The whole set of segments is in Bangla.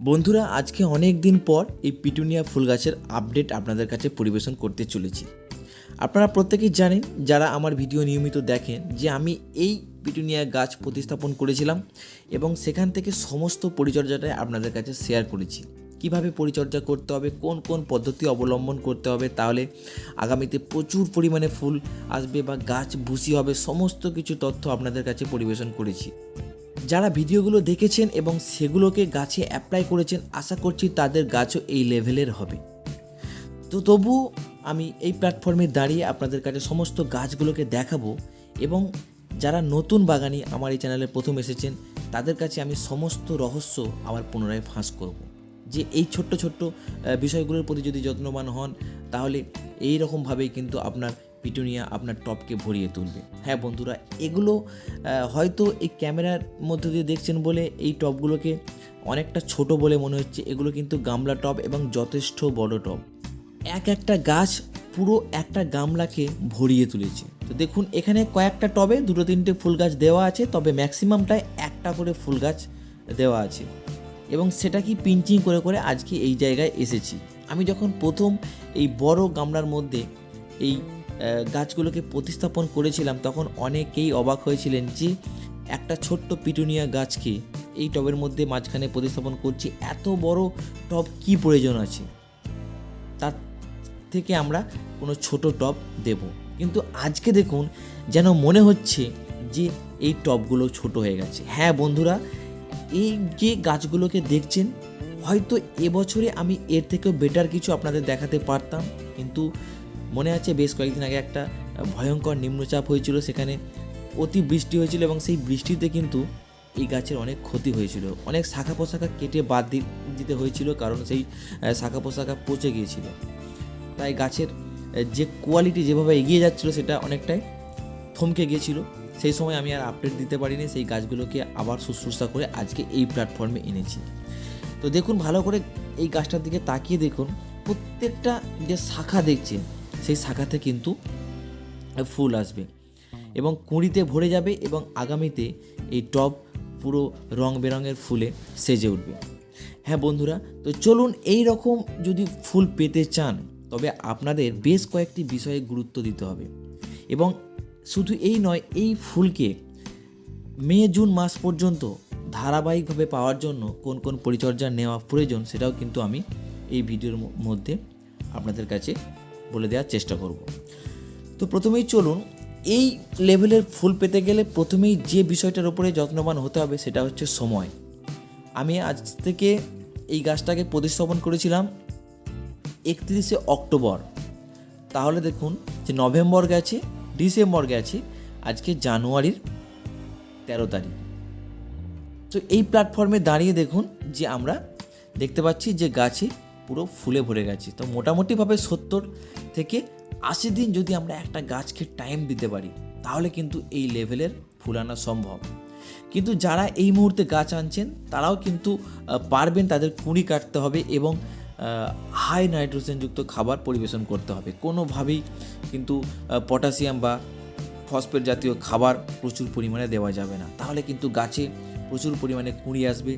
বন্ধুরা, আজকে অনেক দিন পর এই পিটুনিয়া ফুল গাছের আপডেট আপনাদের কাছে পরিবেশন করতে চলেছি। আপনারা প্রত্যেকেই জানেন, যারা আমার ভিডিও নিয়মিত দেখেন, যে আমি এই পিটুনিয়া গাছ প্রতিস্থাপন করেছিলাম এবং সেখান থেকে সমস্ত পরিচর্যাটাই আপনাদের কাছে শেয়ার করেছি। কীভাবে পরিচর্যা করতে হবে, কোন কোন পদ্ধতি অবলম্বন করতে হবে, তাহলে আগামীতে প্রচুর পরিমাণে ফুল আসবে বা গাছ ভুসি হবে, সমস্ত কিছু তথ্য আপনাদের কাছে পরিবেশন করেছি। যারা ভিডিওগুলো দেখেছেন এবং সেগুলোকে গাছে অ্যাপ্লাই করেছেন, আশা করছি তাদের গাছও এই লেভেলের হবে। তো তবু আমি এই প্ল্যাটফর্মে দাঁড়িয়ে আপনাদের কাছে সমস্ত গাছগুলোকে দেখাবো এবং যারা নতুন বাগানি আমার এই চ্যানেলে প্রথম এসেছেন, তাদের কাছে আমি সমস্ত রহস্য আবার পুনরায় ফাঁস করব। যে এই ছোট্ট ছোট্ট বিষয়গুলোর প্রতি যদি যত্নবান হন, তাহলে এই রকমভাবেই কিন্তু আপনার পিটুনিয়া আপনার টপকে ভরিয়ে তুলবে। হ্যাঁ বন্ধুরা, এগুলো হয়তো এই ক্যামেরার মধ্যে দিয়ে দেখছেন বলে এই টপগুলোকে অনেকটা ছোট বলে মনে হচ্ছে। এগুলো কিন্তু গামলা টব এবং যথেষ্ট বড় টব এক একটা গাছ পুরো একটা গামলাকে ভরিয়ে তুলেছে। তো দেখুন, এখানে কয়েকটা টবে দুটো তিনটে ফুল গাছ দেওয়া আছে, তবে ম্যাক্সিমামটাই একটা করে ফুল গাছ দেওয়া আছে। এবং সেটা কি পিঞ্চিং করে করে আজকে এই জায়গায় এসেছি। আমি যখন প্রথম এই বড় গামলার মধ্যে এই গাছগুলোকে প্রতিস্থাপন করেছিলাম, তখন অনেকেই অবাক হয়েছিলেন যে একটা ছোট্ট পিটুনিয়া গাছকে এই টবের মধ্যে মাঝখানে প্রতিস্থাপন করছি, এত বড় টব কি প্রয়োজন আছে? তার থেকে আমরা কোনো ছোট টব দেব। কিন্তু আজকে দেখুন যেন মনে হচ্ছে যে এই টবগুলো ছোট হয়ে গেছে। হ্যাঁ বন্ধুরা, এই যে গাছগুলোকে দেখছেন, হয়তো এবছরে আমি এর থেকেও বেটার কিছু আপনাদের দেখাতে পারতাম, কিন্তু মনে আছে? বেশ কয়েকদিন আগে একটা ভয়ঙ্কর নিম্নচাপ হয়েছিল, সেখানে অতি বৃষ্টি হয়েছিল এবং সেই বৃষ্টিতে কিন্তু এই গাছের অনেক ক্ষতি হয়েছিল। অনেক শাখা পোশাখা কেটে বাদ দিতে হয়েছিল, কারণ সেই শাখা পোশাখা পচে গিয়েছিল। তাই গাছের যে কোয়ালিটি যেভাবে এগিয়ে যাচ্ছিল, সেটা অনেকটাই থমকে গিয়েছিল। সেই সময় আমি আর আপডেট দিতে পারিনি। সেই গাছগুলোকে আবার শুশ্রূষা করে আজকে এই প্ল্যাটফর্মে এনেছি। তো দেখুন, ভালো করে এই গাছটার দিকে তাকিয়ে দেখুন, প্রত্যেকটা যে শাখা দেখছেন সেই শাখাতে কিন্তু ফুল আসবে এবং কুঁড়িতে ভরে যাবে এবং আগামীতে এই টব পুরো রং বেরঙের ফুলে সেজে উঠবে। হ্যাঁ বন্ধুরা, তো চলুন এই রকম যদি ফুল পেতে চান, তবে আপনাদের বেশ কয়েকটি বিষয়ে গুরুত্ব দিতে হবে। এবং শুধু এই নয়, এই ফুলকে মে, জুন মাস পর্যন্ত ধারাবাহিকভাবে পাওয়ার জন্য কোন কোন পরিচর্যা নেওয়া প্রয়োজন, সেটাও কিন্তু আমি এই ভিডিওর মধ্যে আপনাদের কাছে বলে দেওয়ার চেষ্টা করব। তো প্রথমেই চলুন, এই লেভেলের ফুল পেতে গেলে প্রথমেই যে বিষয়টার উপরে যত্নবান হতে হবে সেটা হচ্ছে সময়। আমি আজ থেকে এই গাছটাকে প্রতিস্থাপন করেছিলাম একত্রিশে অক্টোবর। তাহলে দেখুন যে নভেম্বর গেছে, ডিসেম্বর গেছে, আজকে জানুয়ারির তেরো তারিখ। তো এই প্ল্যাটফর্মে দাঁড়িয়ে দেখুন যে আমরা দেখতে পাচ্ছি যে গাছে পুরো ফুলে ভরে গেছে। তো মোটামুটিভাবে সত্তর থেকে আশি দিন যদি আমরা একটা গাছকে টাইম দিতে পারি, তাহলে কিন্তু এই লেভেলের ফুল আনা সম্ভব। কিন্তু যারা এই মুহূর্তে গাছ আনছেন, তারাও কিন্তু পারবেন তাদের কুঁড়ি কাটতে হবে এবং হাই নাইট্রোজেনযুক্ত খাবার পরিবেশন করতে হবে। কোনোভাবেই কিন্তু পটাশিয়াম বা ফসফেট জাতীয় খাবার প্রচুর পরিমাণে দেওয়া যাবে না। তাহলে কিন্তু গাছে প্রচুর পরিমাণে কুঁড়ি আসবে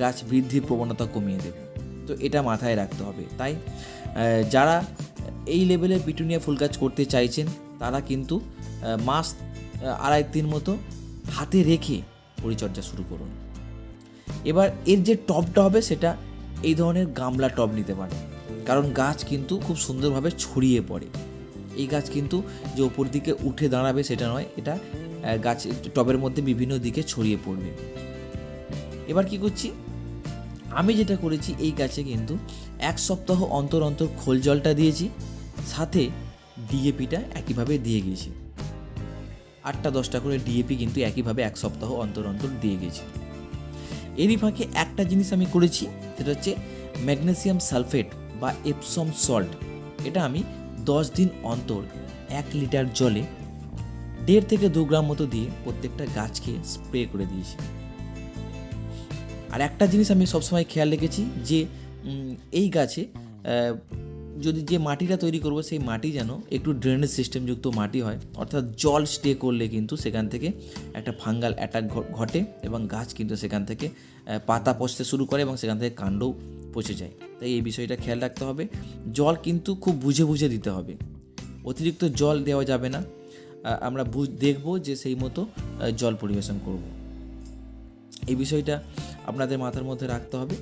গাছ বৃদ্ধির প্রবণতা কমিয়ে দেবে। তো এটা মাথায় রাখতে হবে। তাই যারা এই লেভেলের পিটুনিয়া ফুল গাছ করতে চাইছেন, তারা কিন্তু মাস আড়াই দিন মতো হাতে রেখে পরিচর্যা শুরু করুন। এবার এর যে টবটা হবে সেটা এই ধরনের গামলা টব নিতে পারে কারণ গাছ কিন্তু খুব সুন্দরভাবে ছড়িয়ে পড়ে। এই গাছ কিন্তু যে ওপর দিকে উঠে দাঁড়াবে সেটা নয়, এটা গাছ টবের মধ্যে বিভিন্ন দিকে ছড়িয়ে পড়বে। এবার কি করছি? আমি যেটা করেছি, এই গাছে কিন্তু এক সপ্তাহ অন্তর অন্তর খোল জলটা দিয়েছি, সাথে ডিএপিটা একইভাবে দিয়ে গেছি আটটা দশটা করে ডিএপি কিন্তু একইভাবে এক সপ্তাহ অন্তর অন্তর দিয়ে গেছি এরই ফাঁকে একটা জিনিস আমি করেছি, সেটা হচ্ছে ম্যাগনেসিয়াম সালফেট বা এপসম সল্ট। এটা আমি দশ দিন অন্তর এক লিটার জলে দেড় থেকে দু গ্রাম মতো দিয়ে প্রত্যেকটা গাছকে স্প্রে করে দিয়েছি। আর একটা জিনিস আমি সবসময় খেয়াল রেখেছি যে এই গাছে যদি যে মাটিটা তৈরি করব সেই মাটি যেন একটু ড্রেনেজ সিস্টেমযুক্ত মাটি হয়, অর্থাৎ জল স্টে করলে কিন্তু সেখান থেকে একটা ফাঙ্গাল অ্যাটাক ঘটে এবং গাছ কিন্তু সেখান থেকে পাতা পচতে শুরু করে এবং সেখান থেকে কাণ্ডও পচে যায়। তাই এই বিষয়টা খেয়াল রাখতে হবে। জল কিন্তু খুব বুঝে বুঝে দিতে হবে। অতিরিক্ত জল দেওয়া যাবে না। আমরা বুঝ, দেখব যে সেই মতো জল পরিবেশন করব। এই বিষয়টা আপনাদের মাথার মধ্যে রাখতে হবে।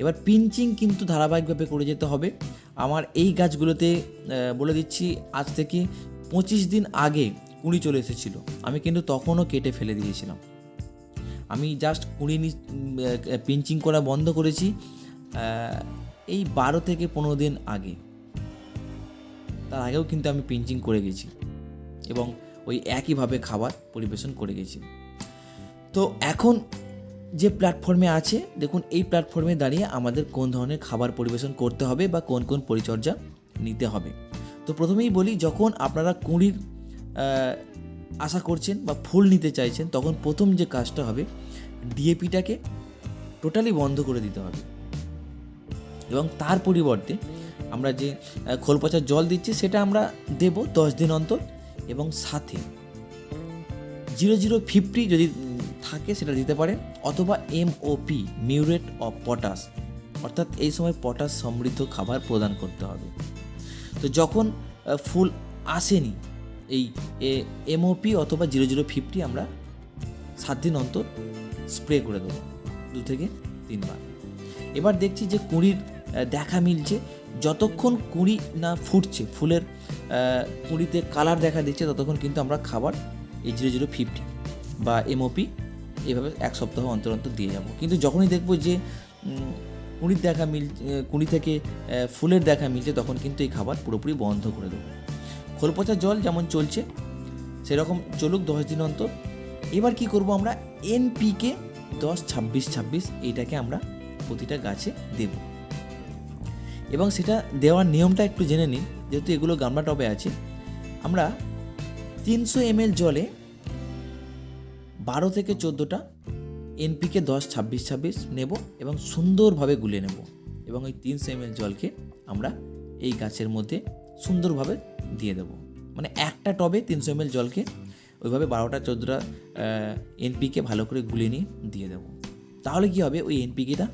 এবার পিঞ্চিং কিন্তু ধারাবাহিকভাবে করে যেতে হবে। আমার এই গাছগুলোতে বলে দিচ্ছি, আজ থেকে পঁচিশ দিন আগে কুঁড়ি চলে এসেছিল। আমি কিন্তু তখনও কেটে ফেলে দিয়েছিলাম। আমি জাস্ট কুড়ি পিঞ্চিং করা বন্ধ করেছি এই বারো থেকে পনেরো দিন আগে। তার আগেও কিন্তু আমি পিঞ্চিং করে গেছি এবং ওই একইভাবে খাবার পরিবেশন করে গেছি। তো এখন যে প্ল্যাটফর্মে আছে, দেখুন এই প্ল্যাটফর্মে দাঁড়িয়ে আমাদের কোন ধরনের খাবার পরিবেশন করতে হবে বা কোন কোন পরিচর্যা নিতে হবে। তো প্রথমেই বলি, যখন আপনারা কুঁড়ির আশা করছেন বা ফুল নিতে চাইছেন, তখন প্রথম যে কাজটা হবে, ডিএপিটাকে টোটালি বন্ধ করে দিতে হবে। এবং তার পরিবর্তে আমরা যে খোল পচার জল দিচ্ছি, সেটা আমরা দেব দশ দিন অন্তর এবং সাথে জিরো জিরো ফিফটি যদি থাকে সেটা দিতে পারেন অথবা এমওপি মিউরেট অফ পটাশ অর্থাৎ এই সময় পটাশ সমৃদ্ধ খাবার প্রদান করতে হবে। তো যখন ফুল আসেনি, এই এমওপি অথবা জিরো জিরো ফিফটি আমরা সাত দিন অন্তর স্প্রে করে দেবো, দু থেকে তিনবার। এবার দেখছি যে কুঁড়ির দেখা মিলছে, যতক্ষণ কুঁড়ি না ফুটছে, ফুলের কুঁড়িতে কালার দেখা দিচ্ছে, ততক্ষণ কিন্তু আমরা খাবার এই জিরো জিরো ফিফটি বা এমওপি এভাবে এক সপ্তাহ অন্তর অন্তর দিয়ে যাব। কিন্তু যখনই দেখব যে কুঁড়ির দেখা মিল কুঁড়ি থেকে ফুলের দেখা মিলছে, তখন কিন্তু এই খাবার পুরোপুরি বন্ধ করে দেবো। খোল পচা জল যেমন চলছে, সেরকম চলুক দশ দিন অন্তর। এবার কি করব আমরা? এনপিকে দশ ছাব্বিশ ছাব্বিশ এইটাকে আমরা প্রতিটা গাছে দেব। এবং সেটা দেওয়ার নিয়মটা একটু জেনে নিন, যেহেতু এগুলো গামলা টবে আছে। আমরা তিনশো এমএল জলে বারো থেকে চোদ্দোটা, এনপিকে দশ, ছাব্বিশ ছাব্বিশ নেব এবং সুন্দরভাবে গুলে নেব এবং ওই তিনশো এমএল জলকে আমরা এই গাছের মধ্যে সুন্দরভাবে দিয়ে দেব। মানে একটা টবে তিনশো এমএল জলকে ওইভাবে বারোটা, চোদ্দোটা এনপিকে ভালো করে গুলে নিয়ে দিয়ে দেবো। তাহলে কি হবে? ওই এনপিকেটা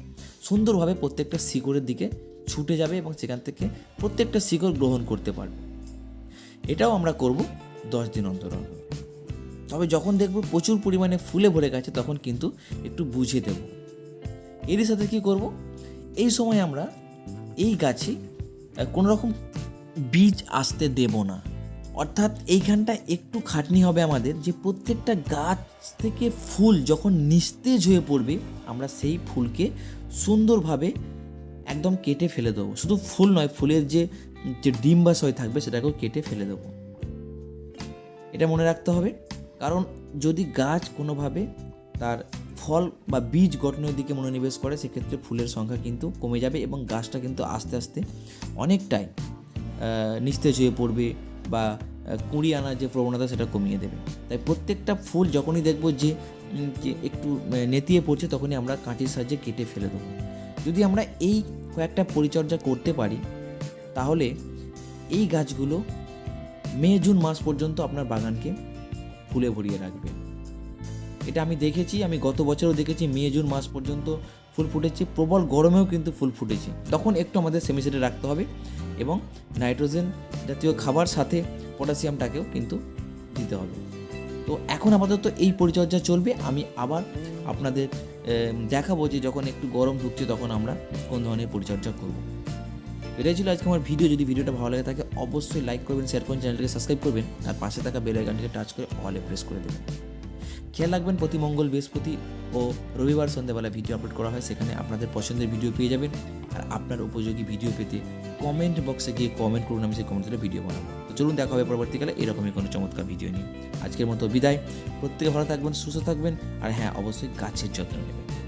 সুন্দরভাবে প্রত্যেকটা শিকড়ের দিকে ছুটে যাবে এবং সেখান থেকে প্রত্যেকটা শিকড় গ্রহণ করতে পারবে। এটাও আমরা করব দশ দিন অন্তর অন্তর। তবে যখন দেখব প্রচুর পরিমাণে ফুলে ভরে গেছে, তখন কিন্তু একটু বুঝে দেব। এরই সাথে কি করব? এই সময় আমরা এই গাছে কোনো রকম বীজ আসতে দেব না। অর্থাৎ এইখানটা একটু খাটনি হবে আমাদের, যে প্রত্যেকটা গাছ থেকে ফুল যখন নিস্তেজ হয়ে পড়বে, আমরা সেই ফুলকে সুন্দরভাবে একদম কেটে ফেলে দেবো। শুধু ফুল নয়, ফুলের যে যে ডিম্বাশয় থাকবে, সেটাকেও কেটে ফেলে দেবো। এটা মনে রাখতে হবে। কারণ যদি গাছ কোনোভাবে তার ফল বা বীজ গঠনের দিকে মনোনিবেশ করে, সেক্ষেত্রে ফুলের সংখ্যা কিন্তু কমে যাবে এবং গাছটা কিন্তু আস্তে আস্তে অনেকটাই নিস্তেজ হয়ে পড়বে বা কুঁড়ি আনার যে প্রবণতা সেটা কমিয়ে দেবে। তাই প্রত্যেকটা ফুল যখনই দেখব যে একটু নেতিয়ে পড়ছে, তখনই আমরা কাঁটির সাহায্যে কেটে ফেলে দেবো। যদি আমরা এই কয়েকটা পরিচর্যা করতে পারি, তাহলে এই গাছগুলো মে, জুন মাস পর্যন্ত আপনার বাগানকে ফুলে ভরিয়ে রাখবে। এটা আমি দেখেছি, আমি গত বছরও দেখেছি, মে, জুন মাস পর্যন্ত ফুল ফুটেছে, প্রবল গরমেও কিন্তু ফুল ফুটেছে। তখন একটু আমাদের সেমিসেটে রাখতে হবে এবং নাইট্রোজেন জাতীয় খাবার সাথে পটাশিয়ামটাকেও কিন্তু দিতে হবে। তো এখন আপাতত এই পরিচর্যা চলবে, আমি আবার আপনাদের দেখাবো যে যখন একটু গরম ঢুকছে তখন আমরা কোন ধরনের পরিচর্যা করব। এটাই ছিল আজকে আমার ভিডিও যদি ভিডিওটা ভালো লাগে থাকে, অবশ্যই লাইক করবেন শেয়ার করবেন চ্যানেলটাকে সাবস্ক্রাইব করবেন, আর পাশে থাকা বেল আইকনটিকে টাচ করে অলে প্রেস করে দেবেন। খেয়াল রাখবেন, প্রতি মঙ্গল, বৃহস্পতি ও রবিবার সন্ধ্যাবেলা ভিডিও আপলোড করা হয়, সেখানে আপনাদের পছন্দের ভিডিও পেয়ে যাবেন, আর আপনার উপযোগী ভিডিও পেতে কমেন্ট বক্সে গিয়ে কমেন্ট করুন, আমি সেই কমেন্ট ভিডিও বানাবো। তো চলুন দেখা হবে পরবর্তীকালে, এরকমই কোনো চমৎকার ভিডিও নিয়ে। আজকের মতো বিদায়। প্রত্যেকে ভালো থাকবেন, সুস্থ থাকবেন, আর হ্যাঁ অবশ্যই গাছের যত্ন নেবেন।